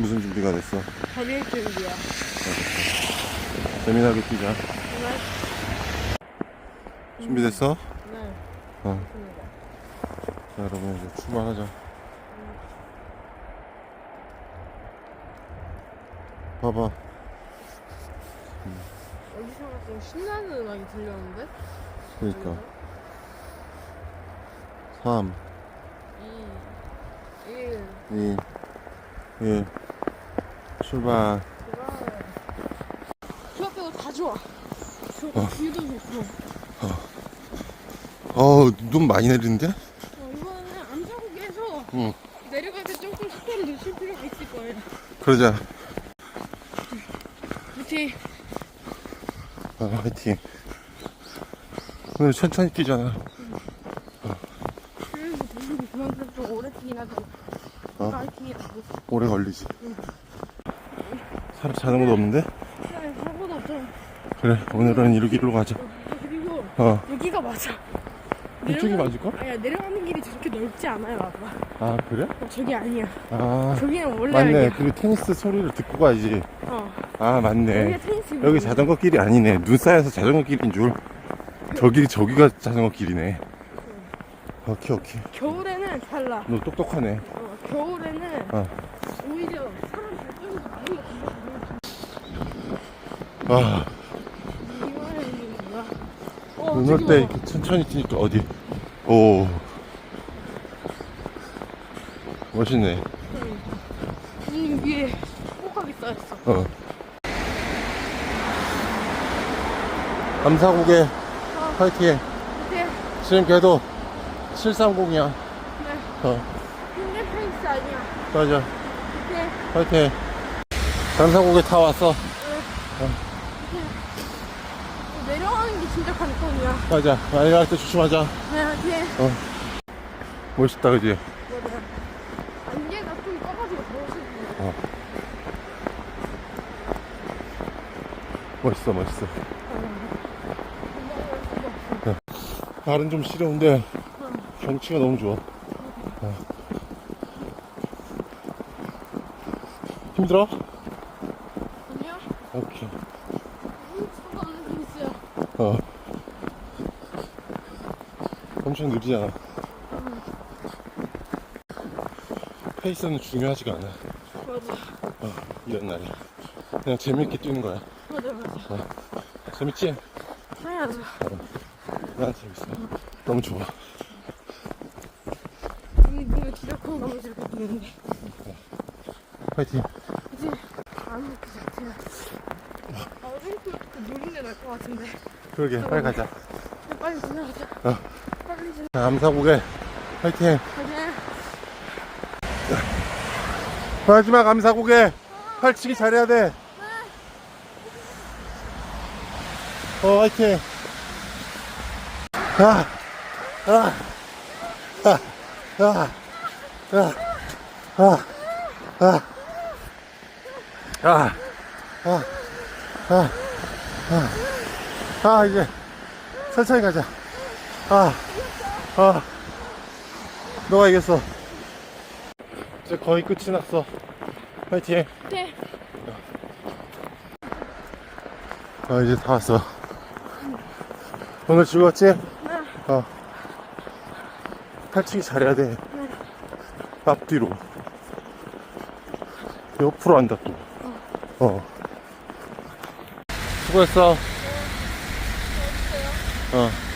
무슨 준비가 됐어? 달릴 준비야. 재미나게 뛰자. 정말? 준비됐어? 네. 어. 자, 여러분 이제 출발하자. 봐봐. 어디선가 좀 신나는 음악이 들렸는데? 그러니까 3, 2, 1, 2, 1. 출발. 그 빼고 다 좋아. 좋고, 뷰도 좋고. 어, 눈 많이 내리는데? 어, 이거는 암사국에서 응. 내려갈 때 조금 속도를 늦출 필요가 있을 거예요. 그러자. 그치? 어, 화이팅. 오늘 천천히 뛰잖아. 그래서 그만큼 좀 오래 뛰긴 하고. 어? 오래 걸리지. 사람 자전거도 없는데? 사고도 없잖아. 그래, 오늘은 이르기로 가자. 그리고 어. 여기가 맞아. 이쪽이 내려가는- 맞을까? 아니야, 내려가는 길이 저렇게 넓지 않아요, 아빠. 아, 그래? 어, 저기 아니야. 아, 저기는 원래 맞네. 아니야. 그리고 테니스 소리를 듣고 가야지. 어. 아, 여기가 맞네. 테니스 여기 자전거 길이 아니네. 눈 쌓여서 자전거 길인 줄. 저기, 저기가 자전거 길이네. 오케이, 오케이. 겨울에는 달라. 너 똑똑하네. 어, 겨울에는 어. 오히려 사람 발전이 많이 건너고 아, 이거는 뭐야? 어, 눈올 저기 때. 이렇게 천천히 뛰니까 어디? 오. 멋있네. 눈 위에 꼭하게 쌓였어. 어. 감사국에 화이팅. 근데 지금 걔도 730이야. 네, 어, 근데 페이스 아니야. 맞아. 근데 화이팅. 감사국에 다 왔어. 내려 진짜 관건이야. 맞아. 많이 갈때 조심하자. 네, 뒤에 멋있다, 그지? 안개가 좀 떠가지고 더 멋있네. 멋있어, 멋있어. 발은 좀 시려운데 경치가 너무 좋아. 어. 힘들어? 아니야? 오케이. 훔치고 가는 페이스야. 어. 엄청 느리잖아. 페이스는 중요하지가 않아. 맞아. 어, 이런 날에. 그냥 재밌게 뛰는 거야. 맞아, 맞아. 재밌지? 당연하죠. 난 재밌어. 너무 좋아. 우리 눈을 기력하고 나머지 이렇게 뜨는데. 파이팅. 그치? 안 먹기 자체야. 아, 어제부터 노린내 날것 같은데. 그러게, 빨리 가자. 빨리 지나가자. 어. 빨리 지나가자. 자, 암사국에 파이팅. 가자. 마지막 암사국에 팔치기 잘해야 돼. 어, 화이팅. 아, 아, 아, 아, 아, 아, 아, 아, 아, 아, 아, 아, 이제 천천히 가자. 아, 아, 너가 이겼어. 이제 거의 끝이 났어. 화이팅. 네. 아, 이제 다 왔어. 오늘 즐거웠지? 어. 팔치기 잘해야 돼. 앞뒤로. 옆으로 한다, 또. 어. 수고했어. Oh.